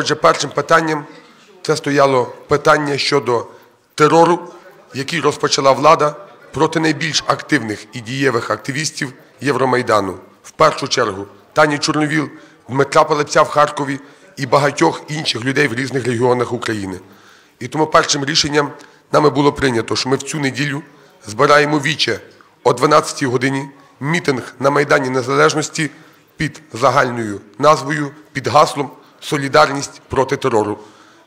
Отже, першим питанням це стояло питання щодо терору, який розпочала влада проти найбільш активних і дієвих активістів Євромайдану. В першу чергу Тані Чорновіл, Дмитра Палепця в Харкові і багатьох інших людей в різних регіонах України. І тому першим рішенням нами було прийнято, що ми в цю неділю збираємо віче о 12-й годині мітинг на Майдані Незалежності під загальною назвою, під гаслом Солідарність проти терору.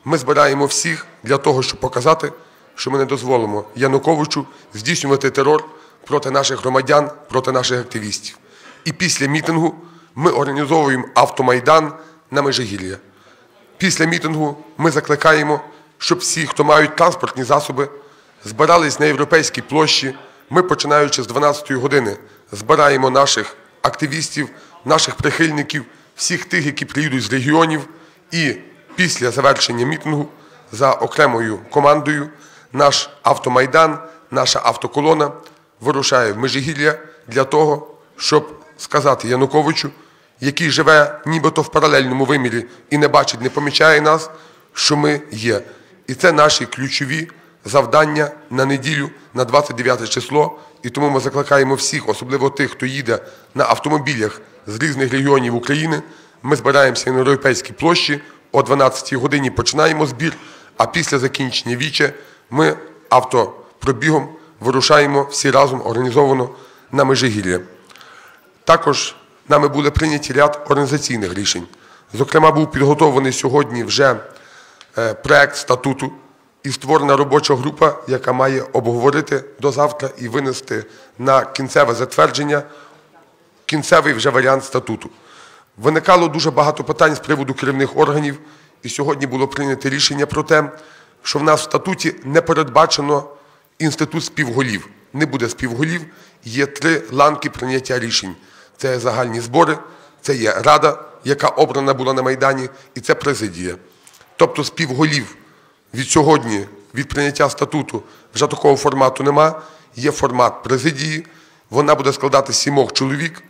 Ми збираємо всіх для того, щоб показати, що ми не дозволимо Януковичу здійснювати терор проти наших громадян, проти наших активістів. І після мітингу ми організовуємо автомайдан на Межигір'я. Після мітингу ми закликаємо, щоб всі, хто мають транспортні засоби, збирались на європейській площі. Ми, починаючи з 12-ї години, збираємо наших активістів, наших прихильників, всіх тих, які приїдуть з регіонів. І після завершення мітингу за окремою командою наш автомайдан, наша автоколона вирушає в Межигір'я для того, щоб сказати Януковичу, який живе нібито в паралельному вимірі і не бачить, не помічає нас, що ми є. І це наші ключові завдання на неділю, на 29 число. І тому ми закликаємо всіх, особливо тих, хто їде на автомобілях з різних регіонів України. Ми збираємося на Європейській площі о 12 годині починаємо збір, а після закінчення віче ми автопробігом вирушаємо всі разом організовано на Межигір'я. Також нами були прийняті ряд організаційних рішень. Зокрема, був підготовлений сьогодні вже е, проект статуту і створена робоча група, яка має обговорити до завтра і винести на кінцеве затвердження кінцевий вже варіант статуту. Виникало дуже багато питань з приводу керівних органів, і сьогодні було прийнято рішення про те, що в нас в статуті не передбачено інститут співголів. Не буде співголів, є три ланки прийняття рішень. Це загальні збори, це є рада, яка обрана була на Майдані, і це президія. Тобто співголів від сьогодні, від прийняття статуту, вже такого формату нема. Є формат президії, вона буде складати сімох чоловік,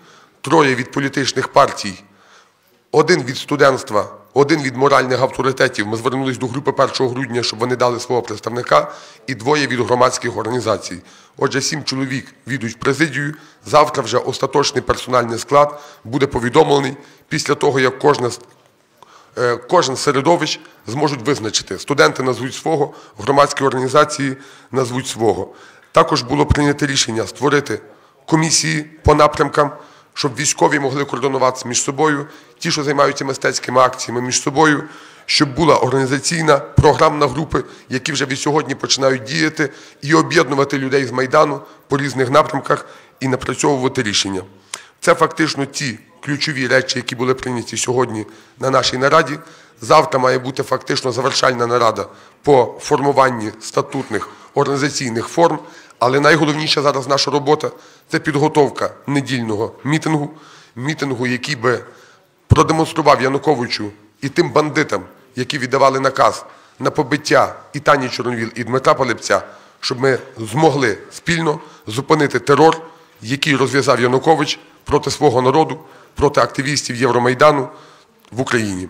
троє від політичних партій, один від студентства, один від моральних авторитетів. Ми звернулись до групи 1 грудня, щоб вони дали свого представника, і двоє від громадських організацій. Отже, сім чоловік відуть президію. Завтра вже остаточний персональний склад буде повідомлений після того, як кожна е, кожен середовищ зможуть визначити. Студенти назвуть свого, громадські організації назвуть свого. Також було прийнято рішення створити комісії по напрямкам, щоб військові могли координуватися між собою, ті, що займаються мистецькими акціями між собою, щоб була організаційна програмна групи, які вже від сьогодні починають діяти, і об'єднувати людей з Майдану по різних напрямках і напрацьовувати рішення. Це фактично ті ключові речі, які були прийняті сьогодні на нашій нараді. Завтра має бути фактично завершальна нарада по формуванні статутних організаційних форм. Але найголовніша зараз наша робота це підготовка недільного мітингу, мітингу, який би продемонстрував Януковичу і тим бандитам, які віддавали наказ на побиття і Тані Чорновіл, і Дмитра Палепця, щоб ми змогли спільно зупинити терор, який розв'язав Янукович проти свого народу, проти активістів Євромайдану в Україні.